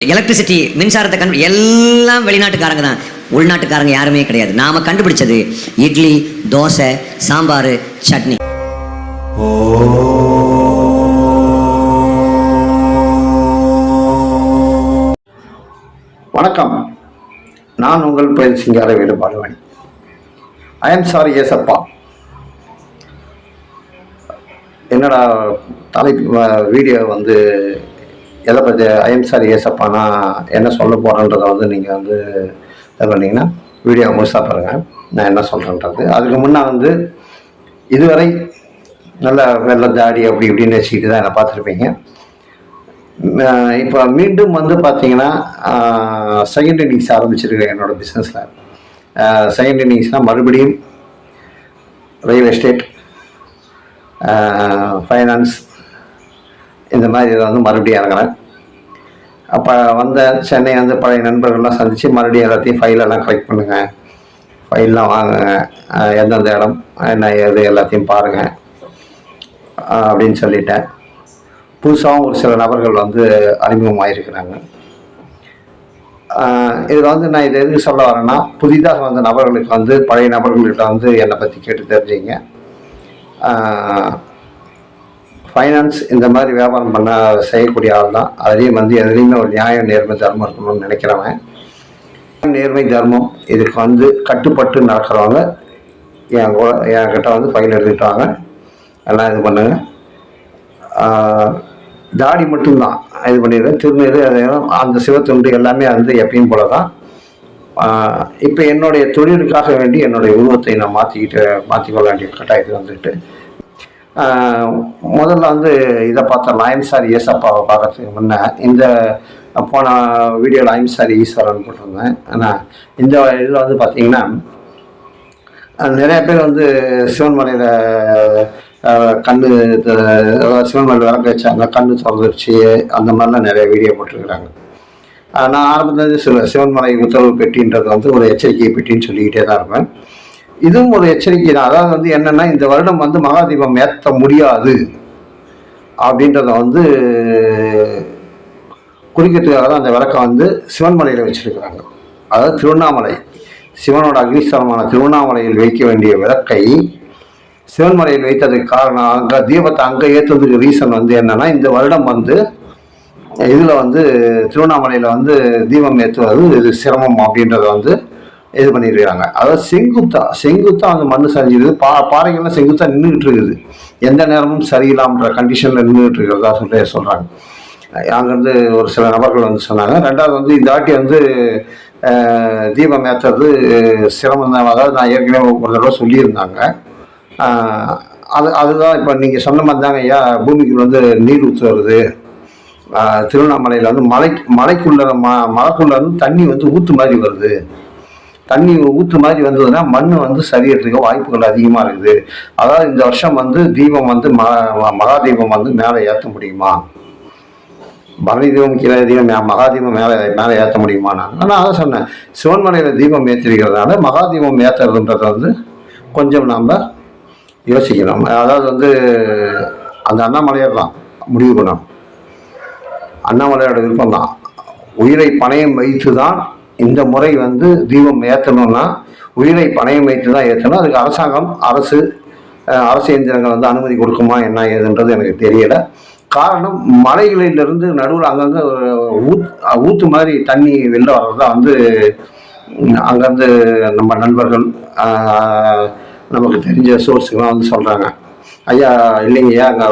Electricity மின்சாரத்தை கண்டு எல்லாம் வெளிநாட்டுக்காரங்க தான். உள்நாட்டுக்காரங்க யாருமே கிடையாது. நாம கண்டுபிடிச்சது இட்லி தோசை சாம்பார் சட்னி. வணக்கம். நான் உங்கள் புயல் சிங்கார வீடு பாலுவாணி ஐ எம் சாரி ஏசப்பா. என்னடா தலைப்பு வீடியோ வந்து எதை பற்றி ஐஎம் சார் ஏசப்பானா என்ன சொல்ல போகிறேன்றதை வந்து நீங்கள் வந்து இது பண்ணிங்கன்னா வீடியோ முழுசாக பாருங்கள் நான் என்ன சொல்கிறேன்றது அதுக்கு முன்னே வந்து இதுவரை நல்ல வெள்ள தாடி அப்படி இப்படின்னு வச்சுக்கிட்டு தான் என்னை பார்த்துருப்பீங்க. இப்போ மீண்டும் வந்து பார்த்தீங்கன்னா செகண்ட் இன்னிங்ஸ் ஆரம்பிச்சிருக்கேன் என்னோடய பிஸ்னஸில் செகண்ட் இன்னிங்ஸ்னால் மறுபடியும் ரியல் எஸ்டேட் ஃபைனான்ஸ் இந்த மாதிரி இதில் வந்து மறுபடியும் இறங்குறேன் அப்போ வந்த சென்னை வந்து பழைய நண்பர்கள்லாம் சந்தித்து மறுபடியும் எல்லாத்தையும் ஃபைலெல்லாம் கலெக்ட் பண்ணுங்கள் ஃபைல்லாம் வாங்குங்க. எந்தெந்த இடம் என்ன ஏது எல்லாத்தையும் பாருங்கள் அப்படின்னு சொல்லிட்டேன். புதுசாகவும் ஒரு சில நபர்கள் வந்து அறிமுகமாயிருக்கிறாங்க. இதில் வந்து நான் இதை எதுக்கு சொல்ல வரேன்னா புதிதாக வந்த நபர்களுக்கு வந்து பழைய நபர்கள்கிட்ட வந்து என்னை பற்றி கேட்டு தெரிஞ்சிங்க. ஃபைனான்ஸ் இந்த மாதிரி வியாபாரம் பண்ண செய்யக்கூடிய ஆள் தான் அதுலேயும் வந்து எதுலேயுமே ஒரு நியாயம் நேர்மை தர்மம் இருக்கணும்னு நினைக்கிறவன். நேர்மை தர்மம் இதுக்கு வந்து கட்டுப்பட்டு நடக்கிறவங்க என் கூட என்கிட்ட வந்து ஃபைல் எடுத்துக்கிட்டாங்க. எல்லாம் இது பண்ணுங்க. தாடி மட்டும்தான் இது பண்ணிடுறேன். திருநீர் அந்த சிவத்துண்டு எல்லாமே வந்து எப்பயும் போல தான் இப்போ என்னுடைய தொழிலுக்காக வேண்டி என்னுடைய உருவத்தை நான் மாற்றிக்கிட்டு மாற்றிக்கொள்ள வேண்டிய கட்டாயத்துக்கு வந்துட்டு முதல்ல வந்து இதை பார்த்தோம் லாயம் சார் ஏசப்பாவை பார்க்கறதுக்கு முன்னே இந்த போன வீடியோவில் ஐம் சாரி ஈஸ்வரன் போட்டிருந்தேன். ஆனால் இந்த இதில் வந்து பார்த்தீங்கன்னா நிறைய பேர் வந்து சிவன்மலையில் கண்ணு சிவன்மலையில் விளக்கு விளக்க வச்சாங்க கண்ணு திறந்துருச்சு அந்த மாதிரிலாம் நிறைய வீடியோ போட்டிருக்கிறாங்க. நான் ஆரம்பத்தில் சில சிவன்மலை உத்தரவு பெட்டின்றது வந்து ஒரு எச்சரிக்கை பெட்டின்னு சொல்லிக்கிட்டே தான் இருப்பேன். இதுவும் ஒரு எச்சரிக்கை தான். அதாவது வந்து என்னென்னா இந்த வருடம் வந்து மகாதீபம் ஏற்ற முடியாது அப்படின்றத வந்து குறிக்கிறதுக்காக தான் அந்த விளக்கை வந்து சிவன்மலையில் வச்சிருக்கிறாங்க. அதாவது திருவண்ணாமலை சிவனோட அக்னிஸ்தலமான திருவண்ணாமலையில் வைக்க வேண்டிய விளக்கை சிவன்மலையில் வைத்ததுக்கு காரணம் அங்கே தீபத்தை அங்கே ஏற்றுறதுக்கு ரீசன் வந்து என்னென்னா இந்த வருடம் வந்து இதில் வந்து திருவண்ணாமலையில் வந்து தீபம் ஏற்றுவது இது சிரமம் அப்படின்றத வந்து இது பண்ணியிருக்கிறாங்க. அதாவது செங்குத்தா செங்குத்தா அந்த மண் சரிஞ்சிருது பா பாறைகள்லாம் செங்குத்தா நின்றுட்டு இருக்குது எந்த நேரமும் சரியில்லாமன்ற கண்டிஷனில் நின்றுட்டு இருக்கிறதா சொல்லி சொல்கிறாங்க அங்கேருந்து ஒரு சில நபர்கள் வந்து சொன்னாங்க. ரெண்டாவது வந்து இந்த ஆட்டி வந்து தீபம் ஏற்றுறது சிரமம் தான் அதாவது நான் ஏற்கனவே ஒரு தடவை சொல்லியிருந்தாங்க. அது அதுதான் இப்போ நீங்கள் சொன்ன மாதிரி தாங்க ஐயா. பூமிக்குள்ள வந்து நீர் ஊற்று வருது திருவண்ணாமலையில் வந்து மலை மலைக்குள்ள ம மலைக்குள்ள வந்து தண்ணி வந்து ஊற்று மாதிரி வருது. தண்ணி ஊற்று மாதிரி வந்ததுன்னா மண் வந்து சரியறதுக்கு வாய்ப்புகள் அதிகமாக இருக்குது. அதாவது இந்த வருஷம் வந்து தீபம் வந்து ம மகா தீபம் வந்து மேலே ஏற்ற முடியுமா? பரணி தீபம் கீழே தீபம் மே- மேலே மேலே ஏற்ற முடியுமா? நான் நான் அதை சொன்னேன். சிவன்மலையில் தீபம் ஏற்றிருக்கிறதுனால மகாதீபம் ஏற்றுறதுன்றத வந்து கொஞ்சம் நாம் யோசிக்கணும். அதாவது வந்து அந்த அண்ணாமலையார் தான் முடிவு பண்ணணும். அண்ணாமலையோட விருப்பம் தான் உயிரை பணையம் வைத்து தான் இந்த முறை வந்து தீபம் ஏற்றணும்னா உயிரை பணையம் வைத்து தான் ஏற்றணும் அதுக்கு அரசாங்கம் அரசு அரசு இயந்திரங்கள் வந்து அனுமதி கொடுக்குமா என்ன ஏதுன்றது எனக்கு தெரியல. காரணம் மலைகளிலிருந்து நடுவில் அங்கங்கே ஊத் ஊத்து மாதிரி தண்ணி வெளில வர்றது தான் வந்து அங்கேருந்து நம்ம நண்பர்கள் நமக்கு தெரிஞ்ச சோர்ஸுக்கெலாம் வந்து சொல்கிறாங்க ஐயா இல்லைங்கய்யா அங்கே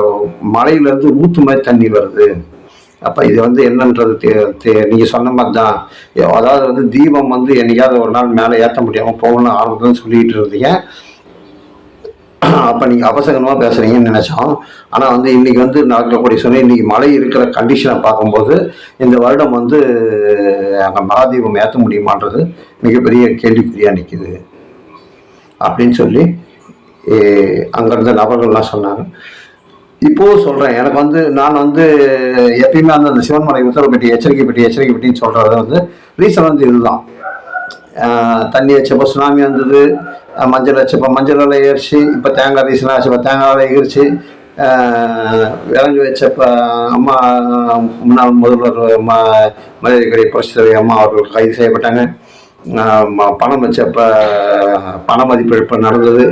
மலையிலேருந்து ஊத்து மாதிரி தண்ணி வருது. அப்போ இது வந்து என்னன்றது தே தே நீங்கள் சொன்ன மாதிரி தான் அதாவது வந்து தீபம் வந்து என்னைக்காவது ஒரு நாள் மேலே ஏற்ற முடியாமல் போகணும்னு ஆரம்பத்தில் சொல்லிக்கிட்டு இருந்தீங்க. அப்போ நீங்கள் அபசகனமாக பேசுகிறீங்கன்னு நினச்சோம். ஆனால் வந்து இன்றைக்கி வந்து நடக்கக்கூடிய சொன்ன இன்றைக்கி மழை இருக்கிற கண்டிஷனை பார்க்கும்போது இந்த வருடம் வந்து அங்கே மகாதீபம் ஏற்ற முடியுமான்றது மிகப்பெரிய கேள்விக்குறியாக நிற்கிது அப்படின்னு சொல்லி அங்கே இருந்த நபர்கள்லாம் சொன்னாங்க. இப்போவும் சொல்கிறேன் எனக்கு வந்து நான் வந்து எப்பயுமே அந்த அந்த சிவன்மலை உத்தரவு பெட்டி எச்சரிக்கை பெட்டி எச்சரிக்கை பெட்டின்னு சொல்கிறது வந்து ரீசன் வந்து இதுதான். தண்ணி வச்சப்போ சுனாமி வந்தது மஞ்சள் வச்சப்போ மஞ்சள் விலை ஏறிச்சு இப்போ தேங்காய் ரீசனாக வச்சப்போ தேங்காய் விலை ஏறிச்சு. ஆஹ், விளங்கு வச்சப்ப அம்மா முன்னாள் முதல்வர் ம மரியாதைக்குரிய புரட்சித்தலைவி அம்மா அவர்கள் கைது செய்யப்பட்டாங்க. பணம் வச்சப்ப பண மதிப்பிழப்பு நடந்தது.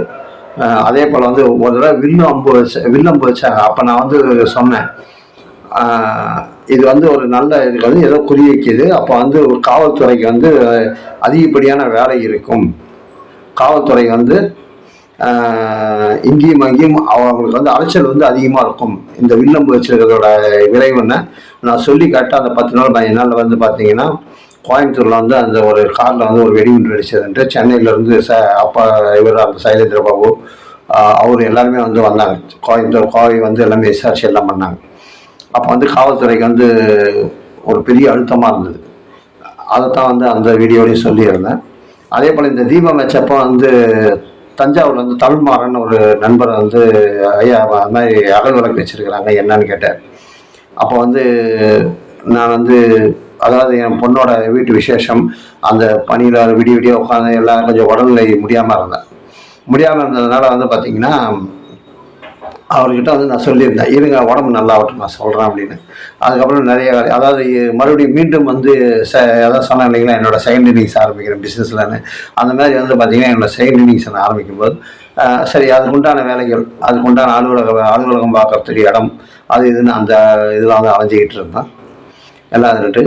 அதே போல் வந்து ஒரு தடவை வில்லு அம்பு வச்ச வில்லு அம்பு வச்சாங்க அப்போ நான் வந்து சொன்னேன். இது வந்து ஒரு நல்ல இதுக்கு வந்து ஏதோ குறி வைக்கிது. அப்போ வந்து காவல்துறைக்கு வந்து அதிகப்படியான வேலை இருக்கும். காவல்துறை வந்து இங்கேயும் அங்கேயும் அவங்களுக்கு வந்து அலைச்சல் வந்து அதிகமாக இருக்கும். இந்த வில்லம்பு வச்சிருக்கிறதோட விளைவுன்னு நான் சொல்லி கரெக்டாக அந்த பத்து நாள் பதினஞ்சு நாளில் வந்து பார்த்தீங்கன்னா கோயம்புத்தூரில் வந்து அந்த ஒரு காரில் வந்து ஒரு வெடிகுண்டு வெடிச்சதுன்ட்டு சென்னையிலேருந்து ச அப்பா இவர் அந்த சைலேந்திர பாபு அவர் எல்லாருமே வந்து வந்தாங்க. கோயம்புத்தூர் கோவை வந்து எல்லாமே விசாரிச்சு எல்லாம் பண்ணாங்க. அப்போ வந்து காவல்துறைக்கு வந்து ஒரு பெரிய அழுத்தமாக இருந்தது. அதைத்தான் வந்து அந்த வீடியோலையும் சொல்லியிருந்தேன். அதே போல் இந்த தீபம் வச்சப்போ வந்து தஞ்சாவூர்ல வந்து தமிழ்மாறன் ஒரு நண்பர் வந்து ஐயா அது மாதிரி அகல் விளக்கு வச்சுருக்கிறாங்க என்னன்னு கேட்டார் அப்போ வந்து நான் வந்து அதாவது என் பொண்ணோட வீட்டு விசேஷம் அந்த பணியில் விடிய விடிய உட்காந்து எல்லாம் கொஞ்சம் உடல்நிலை முடியாமல் இருந்தேன். முடியாமல் இருந்ததுனால வந்து பார்த்திங்கன்னா அவர்கிட்ட வந்து நான் சொல்லியிருந்தேன் இருங்க உடம்பு நல்லா ஆகட்டும் நான் சொல்கிறேன் அப்படின்னு. அதுக்கப்புறம் நிறைய வேலை அதாவது மறுபடியும் மீண்டும் வந்து ச அதான் சொன்னேன் இல்லைங்களா என்னோடய செகண்ட் இன்னிங்ஸ் ஆரம்பிக்கிறேன் பிஸ்னஸ்லன்னு அந்த மாதிரி வந்து பார்த்திங்கன்னா என்னோடய செகண்ட் இன்னிங்ஸ் நான் ஆரம்பிக்கும்போது சரி அதுக்குண்டான வேலைகள் அதுக்குண்டான அலுவலக அலுவலகம் பார்க்கறதுக்கு இடம் அது இதுன்னு அந்த இதெல்லாம் வந்து அலைஞ்சிக்கிட்டு இருந்தேன். எல்லாம் இருந்துட்டு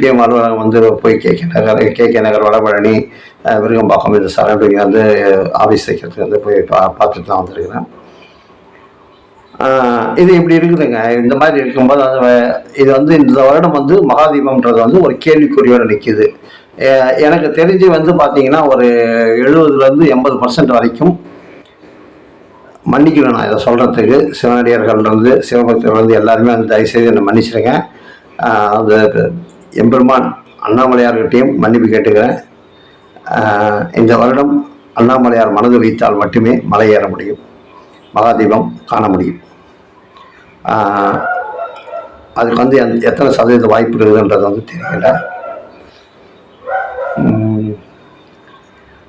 பிஎம் அலுவலகம் வந்து போய் K K Nagar K K Nagar Vadapalani Virugambakkam இந்த சரௌண்டிங் வந்து ஆஃபீஸ் வைக்கிறதுக்கு வந்து போய் பா பார்த்துட்டு தான் வந்திருக்கிறேன். இது இப்படி இருக்குதுங்க. இந்த மாதிரி இருக்கும்போது அது இது வந்து இந்த வருடம் வந்து மகாதீபம்ன்றது வந்து ஒரு கேள்விக்குறியோடு நிற்கிது எனக்கு தெரிஞ்சு வந்து பார்த்தீங்கன்னா ஒரு எழுபதுலேருந்து எண்பது பர்சன்ட் வரைக்கும் மன்னிக்கணும். நான் இதை சொல்கிறதுக்கு சிவனடியார்கள்லேருந்து சிவபக்தர்கள்லேருந்து எல்லாருமே வந்து தயவுசெய்து என்னை மன்னிச்சிடுங்க அந்த எம்பெருமான் அண்ணாமலையார்கிட்டையும் மன்னிப்பு கேட்டுக்கிறேன். இந்த வருடம் அண்ணாமலையார் மனது வைத்தால் மட்டுமே மலை ஏற முடியும். மகாதீபம் காண முடியும். அதுக்கு வந்து எந் எத்தனை சதவீத வாய்ப்பு இருக்குதுன்றது வந்து தெரியல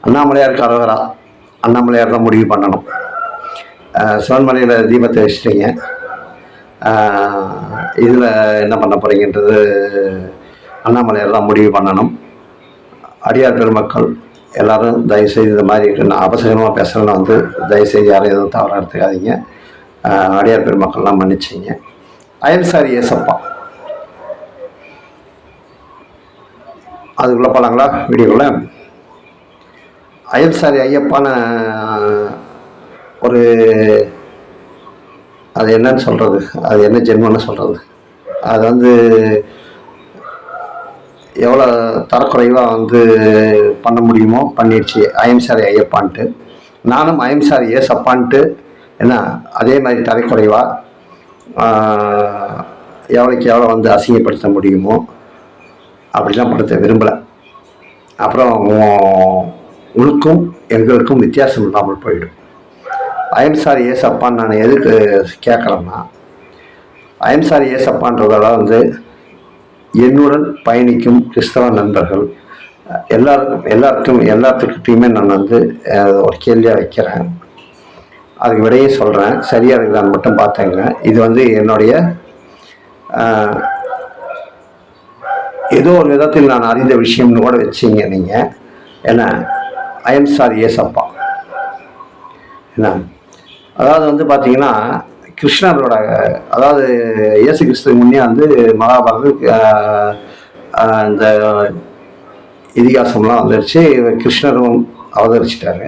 அண்ணாமலையார் கரகரா அண்ணாமலையார் தான் முடிவு பண்ணணும். சிவன்மலையில் தீபத்தை வச்சுட்டீங்க. இதில் என்ன பண்ண போகிறீங்கன்றது அண்ணாமலையார் தான் முடிவு பண்ணணும். அடியார் பெருமக்கள் எல்லோரும் தயவுசெய்து இந்த மாதிரி நான் அவசரமாக பேசுகிறேன்னு வந்து தயவுசெய்து யாரும் எதுவும் தவறாக எடுத்துக்காதீங்க. அடியார் பெருமக்கள்லாம் மன்னிச்சிங்க. அயல்சாரி ஏசப்பா அதுக்குள்ளே போகலாங்களா வீடியோவில் அயல்சாரி ஐயப்பான ஒரு அது என்னன்னு சொல்கிறது அது என்ன ஜென்மன்னு சொல்கிறது அது வந்து எவ்வளோ தரக்குறைவாக வந்து பண்ண முடியுமோ பண்ணிடுச்சு அயம்சாரி ஐயப்பான்ட்டு. நானும் அயம்சாரி ஏசப்பான்ட்டு என்ன அதே மாதிரி தரக்குறைவாக எவ்வளோக்கு எவ்வளோ வந்து அசிங்கப்படுத்த முடியுமோ அப்படிலாம் படுத்த விரும்பலை. அப்புறம் உனக்கும் எங்களுக்கும் வித்தியாசம் இல்லாமல் போயிடும். ஐஎம் சாரி ஏசப்பான்னு நான் எதுக்கு கேட்குறேன்னா ஐஎம் சாரி ஏசப்பான்றதால வந்து என்னுடன் பயணிக்கும் கிறிஸ்தவ நண்பர்கள் எல்லாருக்கும் எல்லாருக்கும் எல்லாத்துக்கிட்டையுமே நான் வந்து ஒரு கேள்வியாக வைக்கிறேன். அதுக்கு விடையே சொல்கிறேன் சரியாக இருக்குதான்னு மட்டும் பார்த்தேங்க இது வந்து என்னுடைய ஏதோ ஒரு விதத்தில் நான் அறிந்த விஷயம்னு கூட வச்சிங்க நீங்கள் ஏன்னா ஐஎம் சாரி ஏசப்பா என்ன? அதாவது வந்து பார்த்தீங்கன்னா கிருஷ்ணரோட அதாவது இயேசு கிறிஸ்துக்கு முன்னே வந்து மகாபாரத இந்த இதிகாசம்லாம் வந்துருச்சு இவர் கிருஷ்ணரும் அவதரிச்சிட்டாரு.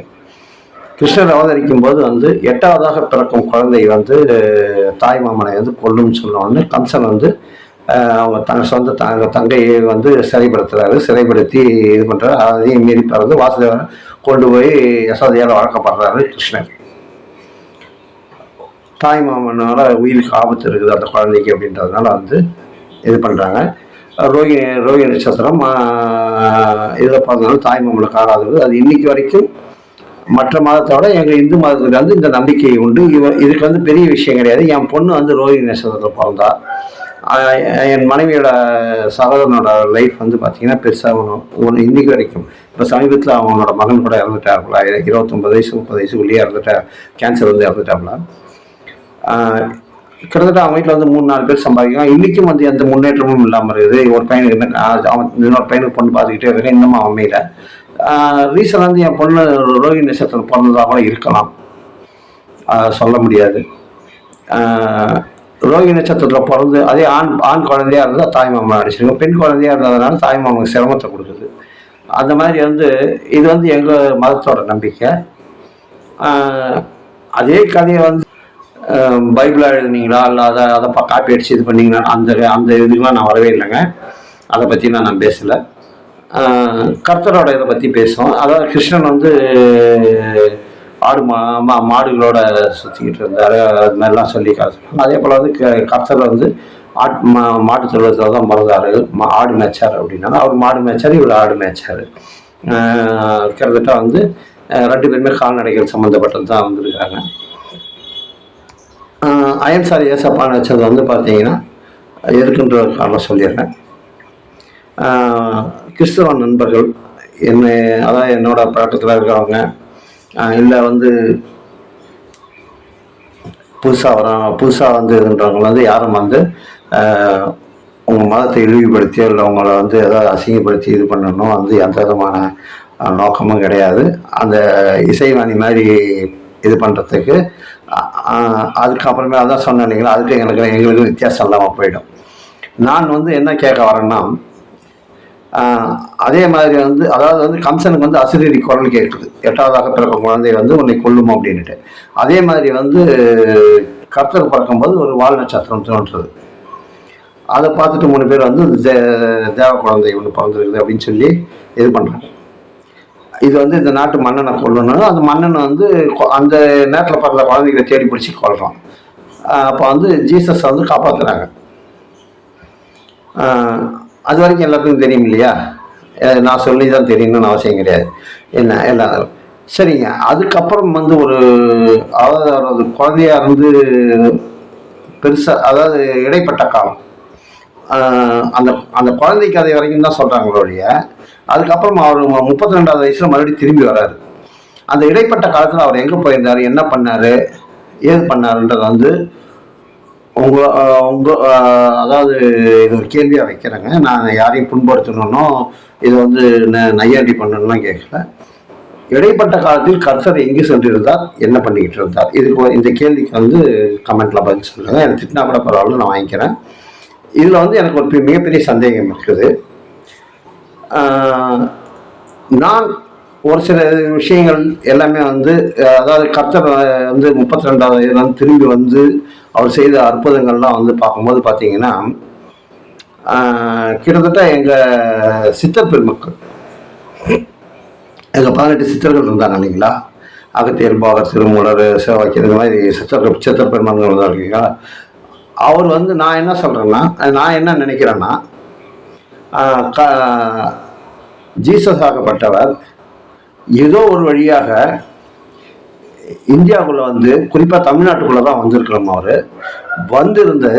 கிருஷ்ணர் அவதரிக்கும் போது வந்து எட்டாவதாக பிறக்கும் குழந்தை வந்து தாய் மாமனை வந்து கொல்லும்னு சொன்னோடனே கம்சன் வந்து அவங்க தங்க சொந்த தங்க தங்கையை வந்து சிறைப்படுத்துறாரு. சிறைப்படுத்தி இது பண்ணுறாரு அதையும் மீறி பிறந்து வாசுதேவன் கொண்டு போய் யசோதையால் வளர்க்கப்படுறாரு கிருஷ்ணர். தாய் மாமனால் உயிருக்கு ஆபத்து இருக்குது அந்த குழந்தைக்கு அப்படின்றதுனால வந்து இது பண்ணுறாங்க ரோகிணி ரோகிணி நட்சத்திரம் இதில் பார்த்ததுனால தாய் மாமனுக்கு ஆகாதது அது இன்னைக்கு வரைக்கும் மற்ற மதத்தோட எங்கள் இந்து மதத்துக்கு வந்து இந்த நம்பிக்கை உண்டு. இவ இதுக்கு வந்து பெரிய விஷயம் கிடையாது. என் பொண்ணு வந்து ரோகிணி நட்சத்திரத்தில் பிறந்தா. என் மனைவியோட சகோதரனோட லைஃப் வந்து பார்த்தீங்கன்னா பெருசாக ஒன்று ஒன்று இன்னைக்கு வரைக்கும். இப்போ சமீபத்தில் அவனோட மகன் கூட இறந்துட்டாப்புல. இருபத்தொம்பது வயசு முப்பது வயசுக்குள்ளேயே இறந்துட்டா கேன்சர் வந்து இறந்துட்டாப்புல. கிட்டத்தட்ட அவன் வீட்டில் வந்து மூணு நாலு பேர் சம்பாதிக்கிறான் இன்றைக்கும் வந்து எந்த முன்னேற்றமும் இல்லாமல் இருக்குது. ஒரு பையனுக்கு என்ன அவன் இன்னொரு பையனுக்கு பொண்ணு பார்த்துக்கிட்டே இருக்கேன் இன்னமும் அவன் அமையல. ரீசன் வந்து என் பொண்ணு ரோஹி நட்சத்திரம் பிறந்ததாக கூட இருக்கலாம். சொல்ல முடியாது. ரோஹி நட்சத்திரத்தில் பிறந்து அதே ஆண் ஆண் குழந்தையா இருந்தால் தாய் மாமா பெண் குழந்தையாக இருந்ததுனால தாய்மாமனுக்கு சிரமத்தை கொடுக்குது. அந்த மாதிரி வந்து இது வந்து எங்கள் மதத்தோட நம்பிக்கை. அதே கதையை வந்து பைபிளாக எழுதுனீங்களா? இல்லை அதை அதை காப்பி அடிச்சு இது பண்ணீங்களா? அந்த அந்த இதுக்கெலாம் நான் வரவே இல்லைங்க. அதை பற்றிலாம் நான் பேசலை. கர்த்தரோட இதை பற்றி பேசுவோம். அதாவது கிருஷ்ணன் வந்து ஆடு மா மா- மாடுகளோட சுற்றிக்கிட்டு இருந்தார். அது மாதிரிலாம் சொல்லி அதே போல் வந்து க- கர்த்தர் வந்து ஆட் மா மாட்டு தொழிலத்தில் தான் பிறந்தாரு. மா ஆடு மேய்ச்சார் அப்படின்னா அவர் மாடு மேய்ச்சார் இவர் ஆடு மேய்ச்சார். கிட்டத்தட்ட வந்து ரெண்டு பேருமே கால்நடைகள் சம்மந்தப்பட்டது தான் வந்திருக்காங்க. அயன் சாரி ஏசப்பான்னு வச்சது வந்து பார்த்தீங்கன்னா எதுக்குன்ற ஒரு காரணம் சொல்லிடுறேன். கிறிஸ்தவ நண்பர்கள் என்னை அதான் என்னோட பழக்கத்தில் இருக்கிறவங்க இல்லை வந்து புதுசாக வராங்க புதுசாக வந்து இதுன்றவங்க வந்து யாரும் வந்து உங்கள் மதத்தை இழிவுபடுத்தியோ இல்லை உங்களை வந்து ஏதாவது அசிங்கப்படுத்தி இது பண்ணணும் வந்து எந்த விதமான நோக்கமும் கிடையாது. அந்த இசைவாணி மாதிரி இது பண்ணுறதுக்கு அதுக்கப்புறமே அதான் சொன்னேன் இல்லைங்களா? அதுக்கு எங்களுக்கு எங்களுக்கு வித்தியாசம் இல்லாமல் போயிடும். நான் வந்து என்ன கேட்க வரேன்னா அதே மாதிரி வந்து அதாவது வந்து கம்சனுக்கு வந்து அசிரீரி குரல் கேட்குது. எட்டாவதாக பிறக்கும் குழந்தை வந்து உன்னை கொல்லும் அப்படின்ட்டு அதே மாதிரி வந்து கர்த்தர் பிறக்கும்போது ஒரு வால் நட்சத்திரம் தோன்றுறது அதை பார்த்துட்டு மூணு பேர் வந்து தே தேவ குழந்தை ஒன்று பிறந்திருக்குது அப்படின்னு சொல்லி இது பண்ணுறாங்க இது வந்து இந்த நாட்டு மன்னனை கொல்லணும். அந்த மன்னனை வந்து கொ- அந்த நேரத்தில் பிறந்த குழந்தைகளை தேடி பிடிச்சி கொள்கிறோம் அப்போ வந்து ஜீசஸ் வந்து காப்பாற்றுறாங்க அது வரைக்கும் எல்லாத்துக்கும் தெரியும் இல்லையா? நான் சொல்லி தான் தெரியணும்னு அவசியம் கிடையாது. என்ன எல்லாம் சரிங்க. அதுக்கப்புறம் வந்து ஒரு அதாவது குழந்தையா இருந்து பெருசாக அதாவது இடைப்பட்ட காலம். அந்த அந்த குழந்தை கதை வரைக்கும் தான் சொல்கிறாங்களோ ஒழிய அதுக்கப்புறம் அவர் முப்பத்தி ரெண்டாவது வயசில் மறுபடியும் திரும்பி வராரு. அந்த இடைப்பட்ட காலத்தில் அவர் எங்கே போயிருந்தார் என்ன பண்ணார் ஏது பண்ணாருன்றது வந்து உங்க உங்கள் உங்க அதாவது இது ஒரு கேள்வியாக வைக்கிறேங்க. நான் யாரையும் புண்படுத்தணும்னோ இது வந்து நையாண்டி பண்ணணும்லாம் கேட்கல. இடைப்பட்ட காலத்தில் கர்த்தர் எங்கே சென்றிருந்தார் என்ன பண்ணிக்கிட்டு இருந்தார்? இதுக்கு இந்த கேள்விக்கு வந்து கமெண்ட்ல பதில் சொல்லுங்க. எனக்கு திட்டினா கூட பரவாயில்ல நான் வாங்கிக்கிறேன். இதில் வந்து எனக்கு ஒரு பெ- மிகப்பெரிய சந்தேகம் இருக்குது. நான் ஒரு சில விஷயங்கள் எல்லாமே வந்து அதாவது கர்த்தர் வந்து முப்பத்தி ரெண்டாவது இதெல்லாம் திரும்பி வந்து அவர் செய்த அற்புதங்கள்லாம் வந்து பார்க்கும்போது பார்த்தீங்கன்னா கிட்டத்தட்ட எங்கள் சித்தர் பெருமக்கள் எங்கள் பதினெட்டு சித்தர்கள் இருந்தாங்க இல்லைங்களா? அகத்தியர் பாகர் திருமூலர் சேவாக்கியர் இந்த மாதிரி சித்தர்கள் சித்தர் பெருமக்கள் இருந்தாங்க இல்லைங்களா? அவர் வந்து நான் என்ன சொல்கிறேன்னா நான் என்ன நினைக்கிறேன்னா ஜீசஸ் ஆகப்பட்டவர் ஏதோ ஒரு வழியாக இந்தியாவுக்குள்ள வந்து குறிப்பாக தமிழ்நாட்டுக்குள்ளே தான் வந்திருக்கிறோம் அவர். வந்திருந்து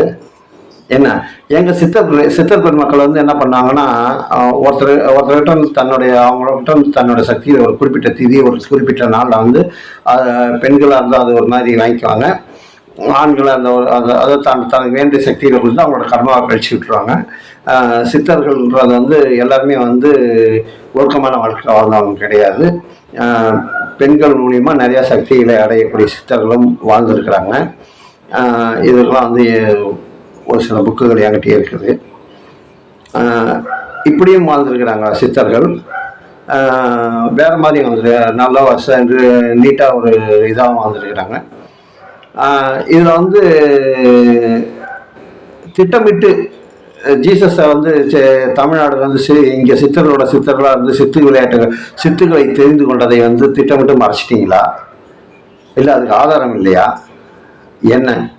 என்ன எங்கள் சித்தர் சித்தர் பெருமக்கள் வந்து என்ன பண்ணாங்கன்னா ஒருத்தர் ஒருத்தர்கிட்ட தன்னுடைய அவங்கள்ட்ட தன்னுடைய சக்தியை ஒரு குறிப்பிட்ட திதி ஒரு குறிப்பிட்ட நாளில் வந்து பெண்களாக இருந்தால் அது ஒரு மாதிரி வாங்கிக்குவாங்க. ஆண்களை அந்த ஒரு அதை அதை தன் தனக்கு வேண்டிய சக்தியில் கொடுத்து அவங்களோட கர்மாவை கழிச்சு விட்டுருவாங்க. சித்தர்கள்ன்றது வந்து எல்லாருமே வந்து ஒழுக்கமான வாழ்க்கை வாழ்ந்தவங்க கிடையாது. பெண்கள் மூலியமா நிறைய சக்திகளை அடையக்கூடிய சித்தர்களும் வாழ்ந்திருக்கிறாங்க. இதெல்லாம் வந்து ஒரு சில புக்குகள் என்கிட்ட இருக்குது. இப்படியும் வாழ்ந்துருக்கிறாங்க சித்தர்கள். வேறு மாதிரி வந்து நல்லா வருஷம் நீட்டாக ஒரு இதாகவும் வாழ்ந்துருக்கிறாங்க. இதில் வந்து திட்டமிட்டு ஜீசஸை வந்து செ- தமிழ்நாடு வந்து சி இங்கே சித்தர்களோட சித்தர்களாக இருந்து சித்து விளையாட்டுகள் சித்துக்களை தெரிந்து கொண்டதை வந்து திட்டமிட்டு மறைச்சிட்டிங்களா? இல்லை அதுக்கு ஆதாரம் இல்லையா? என்ன?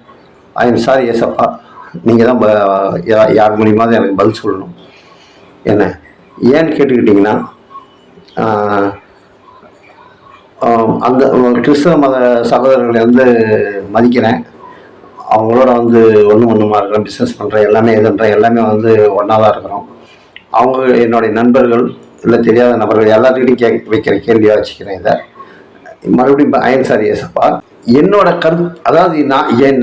ஐ எம் சாரி ஏசப்பா. நீங்கள் தான் யார் மூலியமாவது எனக்கு பதில் சொல்லணும். என்ன? ஏன்னு கேட்டுக்கிட்டிங்கன்னா அந்த கிறிஸ்தவ மத சகோதரர்களை வந்து மதிக்கிறேன். அவங்களோட வந்து ஒன்று ஒன்றுமா இருக்கிறோம் பிஸ்னஸ் பண்ணுறேன் எல்லாமே இதுன்றேன் எல்லாமே வந்து ஒன்றா தான் இருக்கிறோம். அவங்க என்னுடைய நண்பர்கள் இல்லை தெரியாத நபர்கள் எல்லாத்துக்கிட்டையும் கேட்க வைக்கிற கேள்வியாக வச்சுக்கிறேன் இதை. மறுபடியும் இப்போ அயன் சார் ஏசப்பா என்னோட கரு அதாவது நான் என்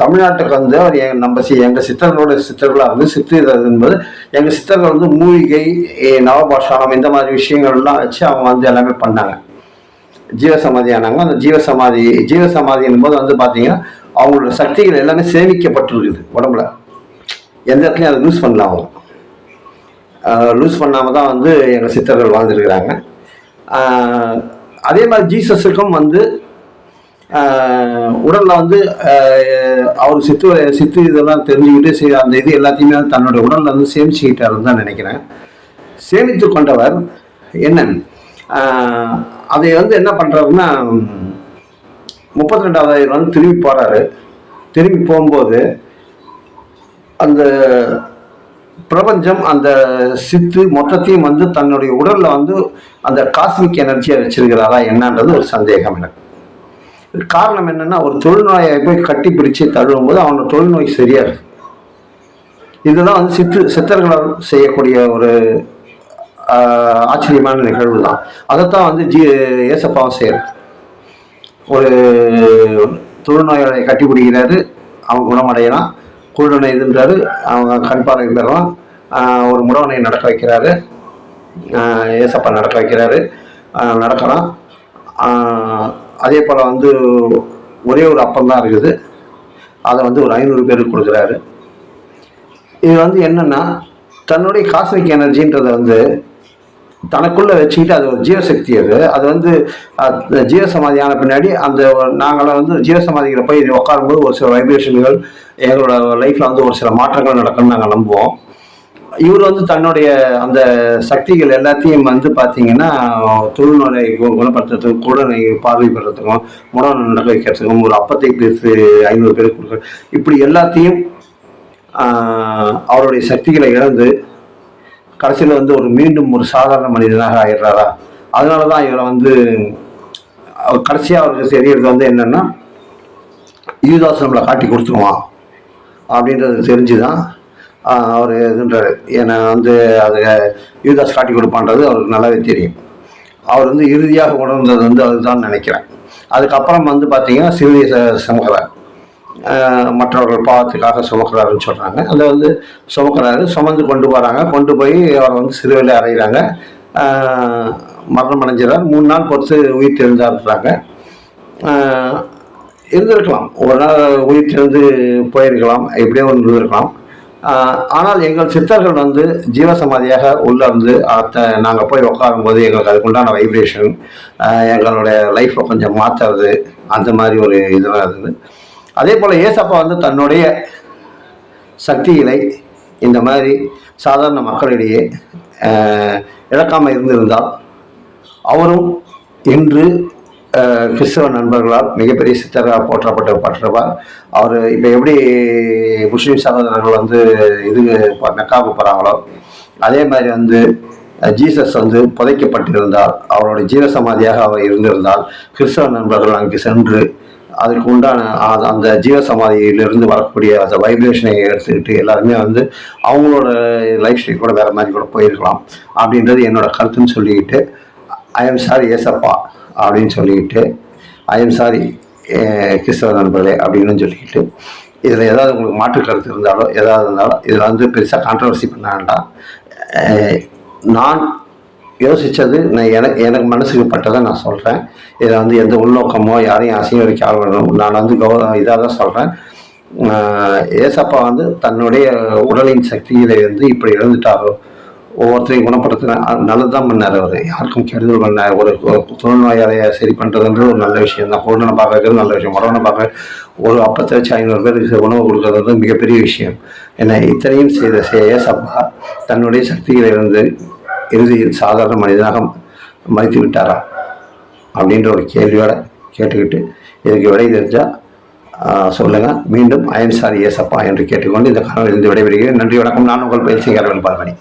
தமிழ்நாட்டுக்கு வந்து அவர் என் நம்ம சி எங்கள் சித்தர்களோட சித்தர்களாக வந்து சித்திரது என்பது எங்கள் சித்தர்கள் வந்து மூலிகை நவபாஷானம் இந்த மாதிரி விஷயங்கள்லாம் வச்சு அவங்க வந்து எல்லாமே பண்ணாங்க. ஜீவசமாதி ஆனாங்க. அந்த ஜீவசமாதி ஜீவசமாதி என்பது வந்து பார்த்தீங்கன்னா அவங்களோட சக்திகள் எல்லாமே சேமிக்கப்பட்டிருக்குது உடம்புல. எந்த இடத்துலையும் அதை லூஸ் பண்ணலாம் அவங்க. லூஸ் பண்ணாமல் தான் வந்து எங்கள் சித்தர்கள் வாழ்ந்துருக்கிறாங்க. அதே மாதிரி ஜீசஸுக்கும் வந்து உடலில் வந்து அவர் சித்து சித்து இதெல்லாம் தெரிஞ்சுக்கிட்டு அந்த இது எல்லாத்தையுமே தன்னோட தன்னுடைய வந்து சேமிச்சுக்கிட்டாருன்னு தான் நினைக்கிறேன். சேமித்து கொண்டவர் என்ன அதை வந்து என்ன பண்ணுறாருன்னா முப்பத்தி ரெண்டாவதாயிரம் வந்து திரும்பி போகிறாரு திரும்பி போகும்போது அந்த பிரபஞ்சம் அந்த சித்து மொத்தத்தையும் வந்து தன்னுடைய உடலில் வந்து அந்த காஸ்மிக் எனர்ஜியை வச்சிருக்கிறாரா என்னன்றது ஒரு சந்தேகம் எனக்கு. காரணம் என்னன்னா ஒரு தொழுநோயை போய் கட்டி பிடிச்சி தழுவும் போது அவனோட தொழுநோய் சரியாது இதுதான் வந்து சித்து சித்தர்களால் செய்யக்கூடிய ஒரு ஆச்சரியமான நிகழ்வு தான் அதைத்தான் வந்து ஜி ஏசப்பாவும் செய்யறது ஒரு தொழுநோயாளியை கட்டி பிடிக்கிறாரு அவன் குணமடையலாம் குழுநோய் இதுன்றாரு அவங்க கண் பார்வை பெறலாம் ஒரு முடவனை நடக்க வைக்கிறாரு. ஏசப்பா நடக்க வைக்கிறாரு. நடக்கலாம் அதே போல் வந்து ஒரே ஒரு அப்பம் தான் இருக்குது. அதை வந்து ஒரு ஐநூறு பேருக்கு கொடுக்குறாரு. இது வந்து என்னென்னா தன்னுடைய காஸ்மிக் எனர்ஜின்றதை வந்து தனக்குள்ள வச்சுக்கிட்டு அது ஒரு ஜீவசக்தி அது. அது வந்து ஜீவசமாதியான பின்னாடி அந்த நாங்களாம் வந்து ஜீவசமாதிகளை போய் உட்காரும்போது ஒரு சில வைப்ரேஷன்கள் எங்களோட லைஃப்ல வந்து ஒரு சில மாற்றங்கள் நடக்கும்னு நாங்கள் நம்புவோம். இவர் வந்து தன்னுடைய அந்த சக்திகள் எல்லாத்தையும் வந்து பார்த்தீங்கன்னா தொழுநோயை குணப்படுத்துறதுக்கும் குடனை பார்வை பெறத்துக்கும் முடனை நடக்க வைக்கிறதுக்கும் ஒரு அப்பத்தை பேசு ஐநூறு பேருக்கு கொடுக்குற இப்படி எல்லாத்தையும் அவருடைய சக்திகளை இழந்து கடைசியில் வந்து ஒரு மீண்டும் ஒரு சாதாரண மனிதனாக ஆயிடுறாரா? அதனால தான் இவரை வந்து அவர் கடைசியாக அவருக்கு தெரியறது வந்து என்னென்னா யூதாஸ் நம்மளை காட்டி கொடுத்துருவான் அப்படின்றது தெரிஞ்சு தான் அவர் இதுன்றாரு. என்னை வந்து அது யூதாஸ் காட்டி கொடுப்பான்றது அவருக்கு நல்லாவே தெரியும். அவர் வந்து இறுதியாக உணர்ந்தது வந்து அதுதான் நினைக்கிறேன். அதுக்கப்புறம் வந்து பார்த்தீங்கன்னா சிறுதியை ச- மற்றவர்கள் பாவத்துக்காக சுமக்கிறாருன்னு சொல்கிறாங்க அதில் வந்து சுமக்கிறாரு சுமந்து கொண்டு போகிறாங்க கொண்டு போய் அவரை வந்து சிறுவையில் அறையிறாங்க. மரணம் அடைஞ்சிடறார். மூணு நாள் பொறுத்து உயிர் தெரிஞ்சாடுறாங்க இருந்திருக்கலாம். ஒரு நாள் உயிர் தெரிந்து போயிருக்கலாம். எப்படியோ ஒன்று இருந்திருக்கலாம். ஆனால் எங்கள் சித்தர்கள் வந்து ஜீவசமாதியாக உள்ள இருந்து அத்த நாங்கள் போய் உட்காரும்போது எங்களுக்கு அதுக்குண்டான வைப்ரேஷன் எங்களுடைய லைஃப்பை கொஞ்சம் மாற்றுறது அந்த மாதிரி ஒரு இதெல்லாம் இருந்தது. அதே போல் ஏசப்பா வந்து தன்னுடைய சக்திகளை இந்த மாதிரி சாதாரண மக்களிடையே இழக்காமல் இருந்திருந்தால் அவரும் இன்று கிறிஸ்தவ நண்பர்களால் மிகப்பெரிய சித்தராக போற்றப்பட்டு பற்றவர். அவர் இப்போ எப்படி முஸ்லீம் சகோதரர்கள் வந்து இது மெக்காவுக்கு போகிறாங்களோ அதே மாதிரி வந்து ஜீசஸ் வந்து புதைக்கப்பட்டிருந்தால் அவருடைய ஜீவசமாதியாக அவர் இருந்திருந்தால் கிறிஸ்தவ நண்பர்கள் அங்கு சென்று அதற்கு உண்டான அந்த அந்த ஜீவசமாதியிலிருந்து வரக்கூடிய அந்த வைப்ரேஷனை எடுத்துக்கிட்டு எல்லாருமே வந்து அவங்களோட லைஃப் ஸ்டைல் கூட வேறு மாதிரி கூட போயிருக்கலாம். அப்படின்றது என்னோட கருத்துன்னு சொல்லிக்கிட்டு ஐ எம் சாரி ஏசப்பா அப்படின்னு சொல்லிக்கிட்டு ஐ எம் சாரி கிறிஸ்தவ நண்பர்களே அப்படின்னு சொல்லிக்கிட்டு இதில் ஏதாவது உங்களுக்கு மாற்று கருத்து இருந்தாலோ ஏதாவது இருந்தாலும் இதில் வந்து பெருசாக கான்ட்ரவர்சி பண்ண வேண்டாம். நான் யோசித்தது நான் எனக்கு எனக்கு மனசுக்கு பட்டதை நான் சொல்கிறேன் இதில் வந்து எந்த உள்நோக்கமோ யாரையும் அசிங்க வைக்க ஆகணும் நான் வந்து கௌ இதாக தான் சொல்கிறேன் ஏசப்பா வந்து தன்னுடைய உடலின் சக்தியிலே வந்து இப்படி இழந்துட்டாரோ ஒவ்வொருத்தரையும் குணப்படுத்தின நல்லது தான் பண்ணார் அவர். யாருக்கும் கெடுதல் பண்ணார் ஒரு தொழில்நோயாளையை சரி பண்ணுறதுன்றது ஒரு நல்ல விஷயம் தான். குருடனை பார்க்கறது நல்ல விஷயம். உடனே பார்க்க ஒரு அப்பத்தை வச்சு ஐநூறு பேருக்கு உணவு கொடுக்கறது வந்து மிகப்பெரிய விஷயம். என்ன இத்தனையும் செய்த சே- ஏசப்பா தன்னுடைய சக்தியில இருந்து இறுதியில் சாதாரண மனிதனாக மதித்து விட்டாரா? அப்படின்ற ஒரு கேள்வியோட கேட்டுக்கிட்டு இதுக்கு விடை தெரிஞ்சால் சொல்லுங்கள் மீண்டும் அயன் சாரி ஏசப்பா என்று கேட்டுக்கொண்டு இந்த கனவிலிருந்து விடைபெறுகிறேன். நன்றி வணக்கம். நான் உங்கள் பயிற்சி கரவன் பார்வனி